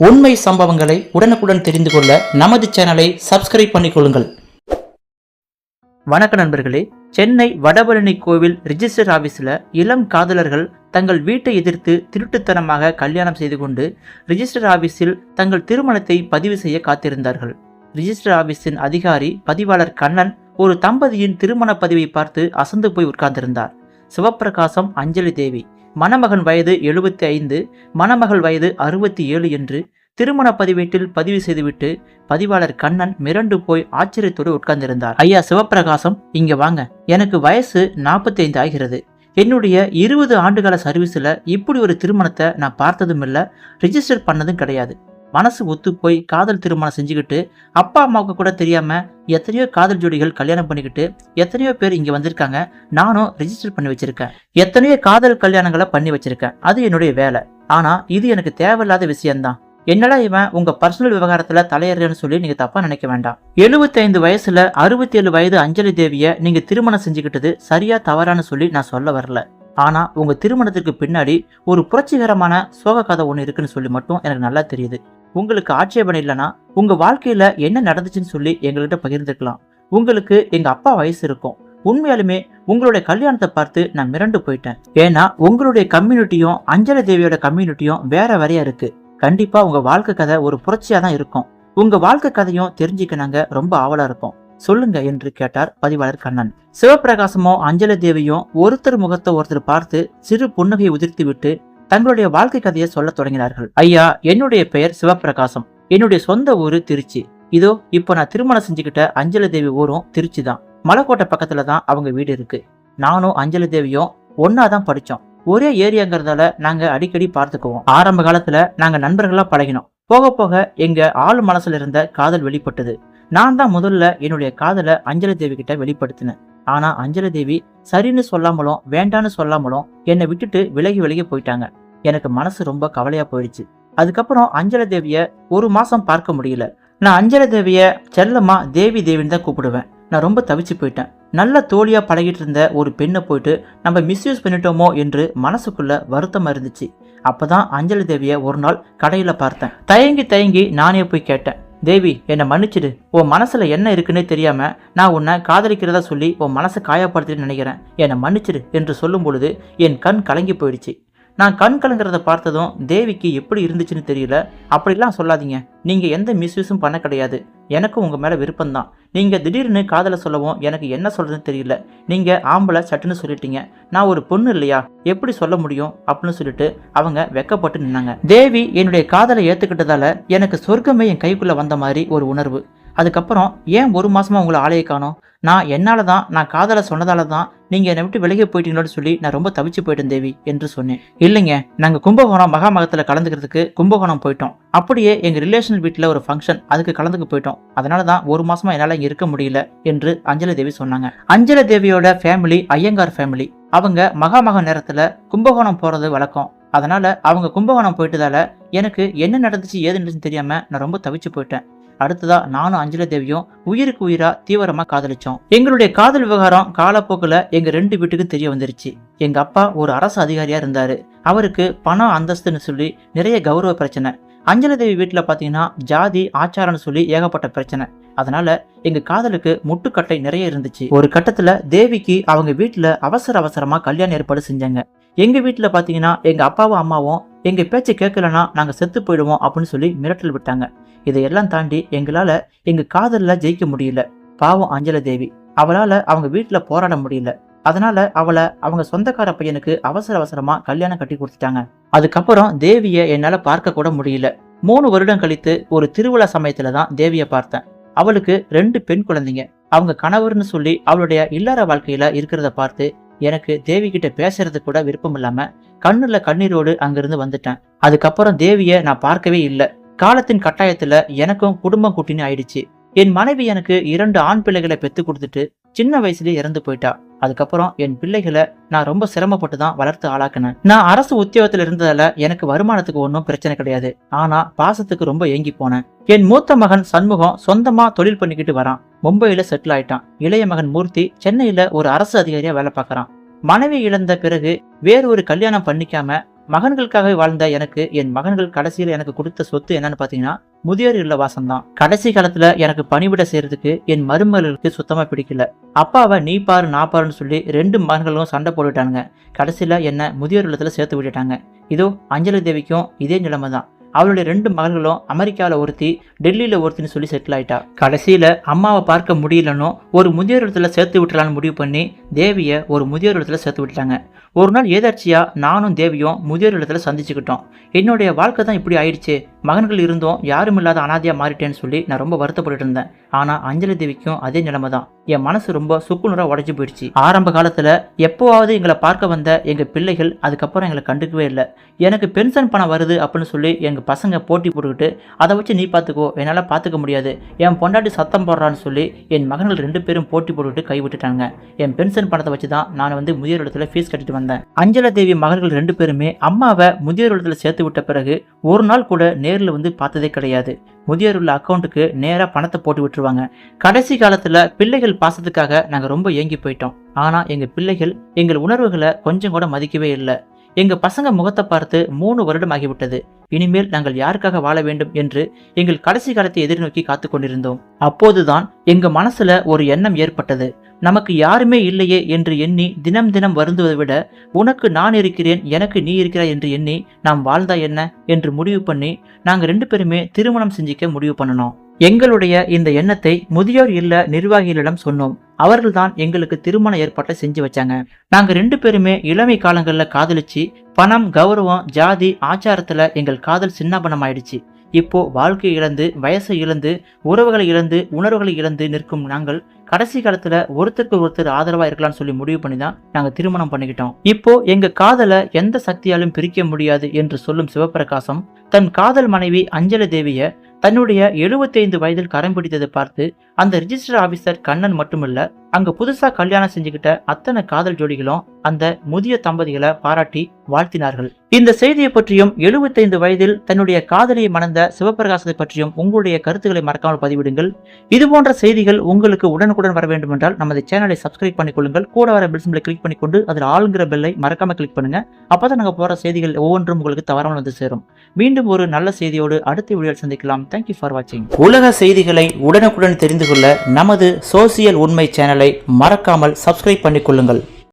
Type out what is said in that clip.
உண்மை சம்பவங்களை உடனுக்குடன் தெரிந்து கொள்ள நமது சேனலை சப்ஸ்கிரைப் பண்ணிக்கொள்ளுங்கள் வணக்க நண்பர்களே சென்னை வடபழனி கோவில் ரிஜிஸ்டர் ஆபீஸில் இளம் காதலர்கள் தங்கள் வீட்டை எதிர்த்து திருட்டுத்தனமாக கல்யாணம் செய்து கொண்டு ரிஜிஸ்டர் ஆபீஸில் தங்கள் திருமணத்தை பதிவு செய்ய காத்திருந்தார்கள். ரிஜிஸ்டர் ஆபீஸின் அதிகாரி பதிவாளர் கண்ணன் ஒரு தம்பதியின் திருமண பதிவை பார்த்து அசந்து போய் உட்கார்ந்திருந்தார். சிவப்பிரகாசம் அஞ்சலி தேவி. மணமகன் வயது எழுபத்தி ஐந்து மணமகள் வயது அறுபத்தி ஏழு என்று திருமண பதிவேட்டில் பதிவு செய்துவிட்டு பதிவாளர் கண்ணன் மிரண்டு போய் ஆச்சரியத்தோடு உட்கார்ந்திருந்தார். ஐயா சிவப்பிரகாசம் இங்க வாங்க. எனக்கு வயசு 45 ஆகிறது. என்னுடைய இருபது ஆண்டுகால சர்வீஸில் இப்படி ஒரு திருமணத்தை நான் பார்த்ததும் இல்லை ரிஜிஸ்டர் பண்ணதும் கிடையாது. மனசு ஒத்து போய் காதல் திருமணம் செஞ்சுக்கிட்டு அப்பா அம்மாவுக்கு கூட தெரியாமல் எத்தனையோ காதல் ஜோடிகள் கல்யாணம் பண்ணிக்கிட்டு எத்தனையோ பேர் இங்கே வந்திருக்காங்க. நானும் ரிஜிஸ்டர் பண்ணி வச்சுருக்கேன். எத்தனையோ காதல் கல்யாணங்களை பண்ணி வச்சுருக்கேன். அது என்னுடைய வேலை. ஆனால் இது எனக்கு தேவையில்லாத விஷயம்தான். என்னடா இவன் உங்க பர்சனல் விவகாரத்துல தலையேறன்னு சொல்லி நீங்க தப்பா நினைக்க வேண்டாம். 75 வயசுல 67 வயது அஞ்சலி தேவிய நீங்க திருமணம் செஞ்சுக்கிட்டது சரியா தவறான்னு சொல்லி நான் சொல்ல வரல. ஆனா உங்க திருமணத்திற்கு பின்னாடி ஒரு புரட்சிகரமான சோக கதை ஒன்று இருக்குன்னு சொல்லி மட்டும் எனக்கு நல்லா தெரியுது. உங்களுக்கு ஆட்சேபனை இல்லைன்னா உங்க வாழ்க்கையில என்ன நடந்துச்சுன்னு சொல்லி எங்ககிட்ட பகிர்ந்துக்கலாம். உங்களுக்கு எங்க அப்பா வயசு இருக்கும். உண்மையாலுமே உங்களுடைய கல்யாணத்தை பார்த்து நான் மிரண்டு போயிட்டேன். ஏன்னா உங்களுடைய கம்யூனிட்டியும் அஞ்சலி தேவியோட கம்யூனிட்டியும் வேற வேறையா இருக்கு. கண்டிப்பா உங்க வாழ்க்கை கதை ஒரு புரட்சியா தான் இருக்கும். உங்க வாழ்க்கை கதையும் தெரிஞ்சுக்க நாங்க ரொம்ப ஆவலா இருக்கும். சொல்லுங்க என்று கேட்டார் பதிவாளர் கண்ணன். சிவபிரகாசமோ அஞ்சலி தேவியும் ஒருத்தர் முகத்தை ஒருத்தர் பார்த்து சிறு புன்னகையை உதிர்த்து விட்டு தங்களுடைய வாழ்க்கை கதையை சொல்ல தொடங்கினார்கள். ஐயா என்னுடைய பெயர் சிவபிரகாசம் என்னுடைய சொந்த ஊரு திருச்சி. இதோ இப்போ நான் திருமணம் செஞ்சுக்கிட்ட அஞ்சலி தேவி ஊரும் திருச்சி தான். மலைக்கோட்டை பக்கத்துல தான் அவங்க வீடு இருக்கு. நானும் அஞ்சலி தேவியும் ஒன்னா தான் படிச்சோம். ஒரே ஏரியாங்கிறதால நாங்க அடிக்கடி பார்த்துக்குவோம். ஆரம்ப காலத்துல நாங்க நண்பர்களா பழகினோம். போக போக எங்க ஆள் மனசுல இருந்த காதல் வெளிப்பட்டது. நான் தான் முதல்ல என்னுடைய காதலை அஞ்சலி தேவி கிட்ட வெளிப்படுத்தினேன். ஆனா அஞ்சலி தேவி சரின்னு சொல்லாமலும் வேண்டான்னு சொல்லாமலும் என்னை விட்டுட்டு விலகி விலகி போயிட்டாங்க. எனக்கு மனசு ரொம்ப கவலையா போயிடுச்சு. அதுக்கப்புறம் அஞ்சல தேவிய ஒரு மாசம் பார்க்க முடியல. நான் அஞ்சல தேவிய செல்லம்மா தேவி தேவின்னு தான் கூப்பிடுவேன். நான் ரொம்ப தவிச்சு போயிட்டேன். நல்ல தோழியா பழகிட்டு இருந்த ஒரு பெண்ணை போயிட்டு நம்ம மிஸ்யூஸ் பண்ணிட்டோமோ என்று மனசுக்குள்ள வருத்தமா இருந்துச்சு. அப்பதான் அஞ்சலி தேவிய ஒரு நாள் கடையில பார்த்தேன். தயங்கி தயங்கி நானே போய் கேட்டேன். தேவி என்னை மன்னிச்சிடு. உன் மனசுல என்ன இருக்குன்னே தெரியாம நான் உன்னை காதலிக்கிறதா சொல்லி உன் மனசை காயப்படுத்திட்டு நினைக்கிறேன். என்னை மன்னிச்சிடு என்று சொல்லும் பொழுது என் கண் கலங்கி போயிடுச்சு. நான் கண் கலங்குறத பார்த்ததும் தேவிக்கு எப்படி இருந்துச்சுன்னு தெரியல. அப்படிலாம் சொல்லாதீங்க. நீங்கள் எந்த மிஸ்யூஸும் பண்ண கிடையாது. எனக்கும் உங்கள் மேலே விருப்பம்தான். நீங்கள் திடீர்னு காதலை சொல்லவும் எனக்கு என்ன சொல்கிறதுன்னு தெரியல. நீங்கள் ஆம்பளை சட்டுன்னு சொல்லிட்டீங்க. நான் ஒரு பொண்ணு இல்லையா? எப்படி சொல்ல முடியும்? அப்படின்னு சொல்லிட்டு அவங்க வெக்கப்பட்டு நின்னாங்க. தேவி என்னுடைய காதலை ஏற்றுக்கிட்டதால எனக்கு சொர்க்கமே என் கைக்குள்ளே வந்த மாதிரி ஒரு உணர்வு. அதுக்கப்புறம் ஏன் ஒரு மாதமாக உங்களை ஆலையை காணும்? நான் என்னால் தான் நான் காதலை சொன்னதால தான் நீங்க என்னை விட்டு விலகி போயிட்டீங்களோன்னு சொல்லி நான் ரொம்ப தவிச்சு போயிட்டேன் தேவி என்று சொன்னேன். இல்லைங்க நாங்க கும்பகோணம் மகாமகத்துல கலந்துக்கிறதுக்கு கும்பகோணம் போயிட்டோம். அப்படியே எங்க ரிலேஷன் வீட்டில் ஒரு ஃபங்க்ஷன் அதுக்கு கலந்துக்க போயிட்டோம். அதனால தான் ஒரு மாசமா என்னால இங்க இருக்க முடியல என்று அஞ்சலி தேவி சொன்னாங்க. அஞ்சலி தேவியோட ஃபேமிலி ஐயங்கார் ஃபேமிலி அவங்க மகாமக நேரத்துல கும்பகோணம் போறது வழக்கம். அதனால அவங்க கும்பகோணம் போயிட்டதால எனக்கு என்ன நடந்துச்சு ஏது நடந்துச்சு தெரியாம நான் ரொம்ப தவிச்சு போயிட்டேன். அடுத்ததா நானும் அஞ்சலி தேவியும் உயிருக்கு உயிரா தீவிரமா காதலிச்சோம். எங்களுடைய காதல் விவகாரம் காலப்போக்கில் எங்க ரெண்டு வீட்டுக்கும் தெரிய வந்துருச்சு. எங்க அப்பா ஒரு அரசு அதிகாரியா இருந்தாரு. அவருக்கு பணம் அந்தஸ்துன்னு சொல்லி நிறைய கௌரவ பிரச்சனை. அஞ்சலி தேவி வீட்டில் பார்த்தீங்கன்னா ஜாதி ஆச்சாரம்னு சொல்லி ஏகப்பட்ட பிரச்சனை. அதனால எங்க காதலுக்கு முட்டுக்கட்டை நிறைய இருந்துச்சு. ஒரு கட்டத்துல தேவிக்கு அவங்க வீட்டுல அவசர அவசரமா கல்யாண ஏற்பாடு செஞ்சாங்க. எங்கள் வீட்டில் பார்த்தீங்கன்னா எங்கள் அப்பாவும் அம்மாவும் எங்கள் பேச்சை கேட்கலன்னா நாங்கள் செத்து போயிடுவோம் அப்படின்னு சொல்லி மிரட்டல் விட்டாங்க. இதையெல்லாம் தாண்டி எங்களால் எங்கள் காதலில் ஜெயிக்க முடியல. பாவம் அஞ்சல தேவி. அவளால் அவங்க வீட்டில் போராட முடியல. அதனால அவளை அவங்க சொந்தக்கார பையனுக்கு அவசர அவசரமா கல்யாணம் கட்டி கொடுத்துட்டாங்க. அதுக்கப்புறம் தேவியை என்னால் பார்க்க கூட முடியல. மூணு வருடம் கழித்து ஒரு திருவிழா சமயத்துல தான் தேவியை பார்த்தேன். அவளுக்கு ரெண்டு பெண் குழந்தைங்க. அவங்க கணவர்னு சொல்லி அவளுடைய இல்லற வாழ்க்கையில இருக்கிறத பார்த்து எனக்கு தேவி கிட்ட பேசுறது கூட விருப்பம் இல்லாம கண்ணுல கண்ணீரோடு அங்கிருந்து வந்துட்டேன். அதுக்கப்புறம் தேவிய நான் பார்க்கவே இல்லை. காலத்தின் கட்டாயத்துல எனக்கும் குடும்பம் குட்டின்னு ஆயிடுச்சு. என் மனைவி எனக்கு இரண்டு ஆண் பிள்ளைகளை பெத்து கொடுத்துட்டு சின்ன வயசுலயே இறந்து போயிட்டா. அதுக்கப்புறம் என் பிள்ளைகளை நான் ரொம்ப சிரமப்பட்டு தான் வளர்த்து ஆளாக்கினேன். நான் அரசு உத்தியோகத்துல இருந்ததால எனக்கு வருமானத்துக்கு ஒன்றும் பிரச்சனை கிடையாது. ஆனா பாசத்துக்கு ரொம்ப ஏங்கி போனேன். என் மூத்த மகன் சண்முகம் சொந்தமா தொழில் பண்ணிக்கிட்டு வரான். மும்பையில் செட்டில் ஆயிட்டான். இளைய மகன் மூர்த்தி சென்னையில் ஒரு அரசு அதிகாரியாக வேலை பார்க்குறான். மனைவி இழந்த பிறகு வேறு ஒரு கல்யாணம் பண்ணிக்காம மகன்களுக்காக வாழ்ந்த எனக்கு என் மகன்கள் கடைசியில் எனக்கு கொடுத்த சொத்து என்னன்னு பார்த்தீங்கன்னா முதியோர் இல்ல வாசம் தான் கடைசி காலத்துல எனக்கு பணிவிட செய்யறதுக்கு என் மருமகளுக்கு சுத்தமா பிடிக்கல. அப்பாவை நீ பாரு நான் பாருன்னு சொல்லி ரெண்டு மகன்களும் சண்டை போட்டுட்டானுங்க. கடைசியில என்ன முதியோர் இல்லத்துல சேர்த்து விட்டுட்டாங்க. இதோ அஞ்சலி தேவிக்கும் இதே நிலைமை தான் அவளுடைய ரெண்டு மகள்களும் அமெரிக்காவில் ஒருத்தி டெல்லியில் ஒருத்தின்னு சொல்லி செட்டில் ஆயிட்டா. கடைசியில் அம்மாவை பார்க்க முடியலன்னு ஒரு முதியோர் இடத்துல சேர்த்து விட்டுலான்னு முடிவு பண்ணி தேவியை ஒரு முதியோர் இடத்துல சேர்த்து விட்டுட்டாங்க. ஒரு நாள் ஏதாச்சியாக நானும் தேவியும் முதியோர் இடத்துல சந்திச்சுக்கிட்டோம். என்னுடைய வாழ்க்கை தான் இப்படி ஆயிடுச்சு. மகன்கள் இருந்தும் யாரும் இல்லாத அனாதையாக மாறிட்டேன்னு சொல்லி நான் ரொம்ப வருத்தப்பட்டு இருந்தேன். ஆனால் அஞ்சலி தேவிக்கும் அதே நிலைமை தான் என் மனசு ரொம்ப சுக்குநூறாக உடஞ்சி போயிடுச்சு. ஆரம்ப காலத்தில் எப்போவாவது எங்களை பார்க்க வந்த எங்கள் பிள்ளைகள் அதுக்கப்புறம் எங்களை கண்டுக்கவே இல்லை. எனக்கு பென்ஷன் பணம் வருது அப்படின்னு சொல்லி எங்கள் பசங்க போட்டி போட்டுக்கிட்டு அதை வச்சு நீ பார்த்துக்கோ. என்னால் பார்த்துக்க முடியாது. என் பொண்டாட்டி சத்தம் போடுறான்னு சொல்லி என் மகன்கள் ரெண்டு பேரும் போட்டி போட்டுக்கிட்டு கை விட்டுட்டாங்க. என் பென்ஷன் பணத்தை வச்சு தான் நான் வந்து முதியோர் இடத்துல ஃபீஸ் கட்டிட்டு வந்தேன். அஞ்சலா தேவி மகள்கள் ரெண்டு பேருமே அம்மாவை முதியோர் இடத்துல சேர்த்து விட்ட பிறகு ஒரு நாள் கூட நேரில் வந்து பார்த்ததே கிடையாது. முதியோர் உள்ள அக்கௌண்ட்டுக்கு நேராக பணத்தை போட்டு விட்டுருவாங்க. கடைசி காலத்தில் பிள்ளைகள் பாசத்துக்காக நாங்கள் ரொம்ப ஏங்கி போயிட்டோம். ஆனால் எங்கள் பிள்ளைகள் எங்கள் உணர்வுகளை கொஞ்சம் கூட மதிக்கவே இல்லை. எங்கள் பசங்க முகத்தை பார்த்து மூணு வருடம் ஆகிவிட்டது இனிமேல் நாங்கள் யாருக்காக வாழ வேண்டும் என்று எங்கள் கடைசி காலத்தை எதிர்நோக்கி காத்து கொண்டிருந்தோம் அப்போதுதான் எங்க மனசுல ஒரு எண்ணம் ஏற்பட்டது. நமக்கு யாருமே இல்லையே என்று எண்ணி தினம் தினம் வருந்துவதை விட உனக்கு நான் இருக்கிறேன் எனக்கு நீ இருக்கிறாய் என்று எண்ணி நாம் வாழ்ந்தா என்ன? என்று முடிவு பண்ணி நாங்கள் ரெண்டு பேருமே திருமணம் செஞ்சிக்க முடிவு பண்ணணும் எங்களுடைய இந்த எண்ணத்தை முதியோர் இல்ல நிர்வாகிகளிடம் சொன்னோம். அவர்கள்தான் எங்களுக்கு திருமண ஏற்பாட்டை செஞ்சு வச்சாங்க. நாங்க ரெண்டு பேருமே இளமை காலங்கள்ல காதலிச்சு பணம் கௌரவம் ஜாதி ஆச்சாரத்துல எங்கள் காதல் சின்னபணம் ஆயிடுச்சு இப்போ வாழ்க்கை இழந்து வயசை இழந்து உறவுகளை இழந்து உணர்வுகளை இழந்து நிற்கும் நாங்கள் கடைசி காலத்துல ஒருத்தருக்கு ஒருத்தர் ஆதரவா இருக்கலாம்னு சொல்லி முடிவு பண்ணி தான் நாங்க திருமணம் பண்ணிக்கிட்டோம். இப்போ எங்க காதலை எந்த சக்தியாலும் பிரிக்க முடியாது என்று சொல்லும் சிவபிரகாசம் தன் காதல் மனைவி அஞ்சலி தேவிய தன்னுடைய 75 வயதில் கரம் பிடித்ததை பார்த்து அந்த ரிஜிஸ்டர் ஆபீசர் கண்ணன் மட்டுமில்ல அங்க புதுசா கல்யாணம் செஞ்சுக்கிட்ட அத்தனை காதல் ஜோடிகளும் அந்த முதிய தம்பதிகளை பாராட்டி வாழ்த்தினார்கள். இந்த செய்தியை பற்றியும் 75 வயதில் தன்னுடைய காதலியை மணந்த சிவபிரகாசத்தை பற்றியும் உங்களுடைய கருத்துக்களை மறக்காமல் பதிவிடுங்கள். இது போன்ற செய்திகள் உங்களுக்கு உடனுக்குடன் வர வேண்டும் என்றால் நமது சேனலை சப்ஸ்கிரைப் பண்ணிக்கொள்ளுங்கள். கூட வர பெல் சிம்பிளை கிளிக் பண்ணிக்கொண்டு அதில் ஆளுங்கிற பெல்லை மறக்காம கிளிக் பண்ணுங்க. அப்பதான் நாங்கள் போற செய்திகள் ஒவ்வொன்றும் உங்களுக்கு தவறாமல் வந்து சேரும். மீண்டும் ஒரு நல்ல செய்தியோடு அடுத்த வீடியோவில் சந்திக்கலாம். தேங்க்யூ ஃபார் வாட்சிங் உலக செய்திகளை உடனுக்குடன் தெரிந்து கொள்ள நமது சோசியல் உண்மை சேனலை மறக்காமல் சப்ஸ்கிரைப் பண்ணிக்கொள்ளுங்கள்.